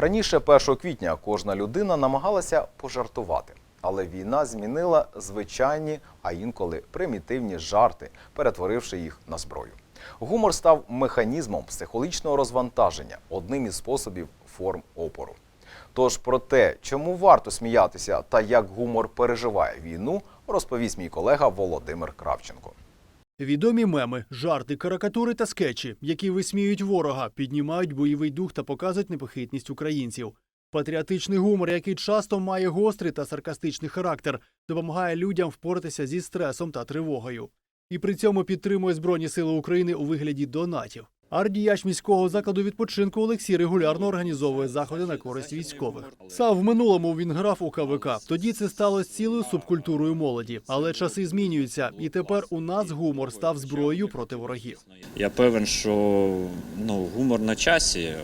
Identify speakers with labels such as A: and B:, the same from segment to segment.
A: Раніше 1 квітня кожна людина намагалася пожартувати, але війна змінила звичайні, а інколи примітивні жарти, перетворивши їх на зброю. Гумор став механізмом психологічного розвантаження, одним із способів форм опору. Тож про те, чому варто сміятися та як гумор переживає війну, розповість мій колега Володимир Кравченко.
B: Відомі меми, жарти, карикатури та скетчі, які висміюють ворога, піднімають бойовий дух та показують непохитність українців. Патріотичний гумор, який часто має гострий та саркастичний характер, допомагає людям впоратися зі стресом та тривогою. І при цьому підтримує Збройні Сили України у вигляді донатів. Ардіяч міського закладу відпочинку Олексій регулярно організовує заходи на користь військових. Сам в минулому він грав у КВК. Тоді це стало цілою субкультурою молоді. Але часи змінюються, і тепер у нас гумор став зброєю проти ворогів.
C: Я певен, що ну, гумор на часі,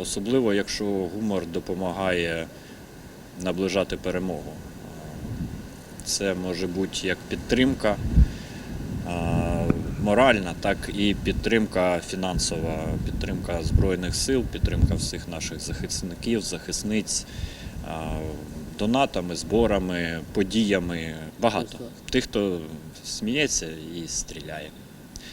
C: особливо якщо гумор допомагає наближати перемогу. Це може бути як підтримка моральна, так і підтримка фінансова, підтримка Збройних сил, підтримка всіх наших захисників, захисниць. Донатами, зборами, подіями багато. Тих, хто сміється і стріляє.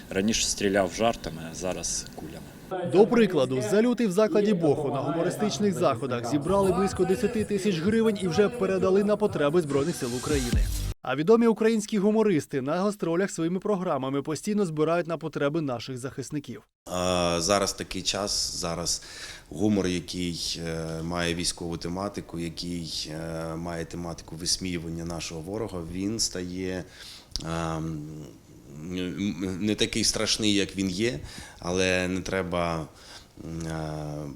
C: Раніше стріляв жартами, а зараз кулями.
B: До прикладу, залюти в закладі Боху на гумористичних заходах зібрали близько 10 тисяч гривень і вже передали на потреби збройних сил України. А відомі українські гумористи на гастролях своїми програмами постійно збирають на потреби наших захисників.
D: Зараз такий час, зараз гумор, який е, має військову тематику, який е, має тематику висміювання нашого ворога, він стає ем, не такий страшний, як він є, але не треба. е,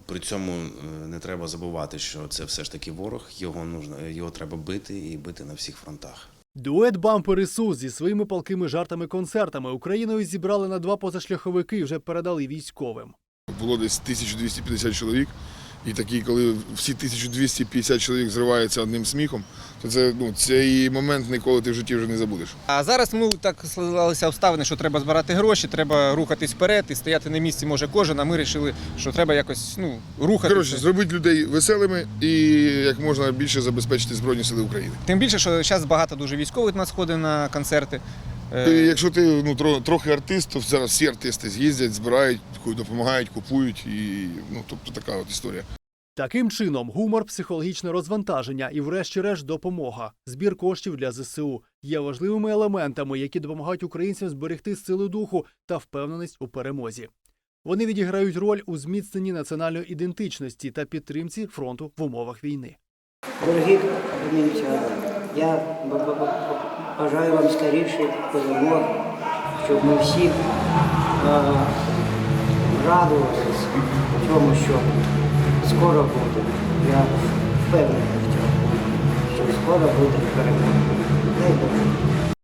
D: При цьому е, не треба забувати, що це все ж таки ворог. Його нужно його треба бити і бити на всіх фронтах.
B: Дует Бампер Ісус зі своїми палкими жартами-концертами Україною зібрали на два позашляховики і вже передали військовим.
E: було десь 1250 чоловік. І такі, коли всі 1250 чоловік зриваються одним сміхом, то це ну цей момент ніколи ти в житті вже не забудеш.
F: А зараз ми так складалися обставини, що треба збирати гроші, треба рухатись вперед і стояти на місці може кожен. А ми вирішили, що треба якось ну рухатися.
E: Коротше, зробити людей веселими і як можна більше забезпечити Збройні Сили України.
F: Тим більше, що зараз багато дуже військових нас ходить на концерти. Е,
E: Ти, якщо ти ну трохи артист, то зараз всі артисти з'їздять, збирають, допомагають, купують і ну тобто така от історія.
B: Таким чином, гумор, психологічне розвантаження і, врешті-решт, допомога, збір коштів для ЗСУ є важливими елементами, які допомагають українцям зберегти силу духу та впевненість у перемозі. Вони відіграють роль у зміцненні національної ідентичності та підтримці фронту в умовах війни.
G: Дорогі я бажаю вам скоріше перемоги, щоб ми всі е, радувалися тому, що скоро буде. Я впевнений в цьому, що скоро буде перемога. Дай Боже.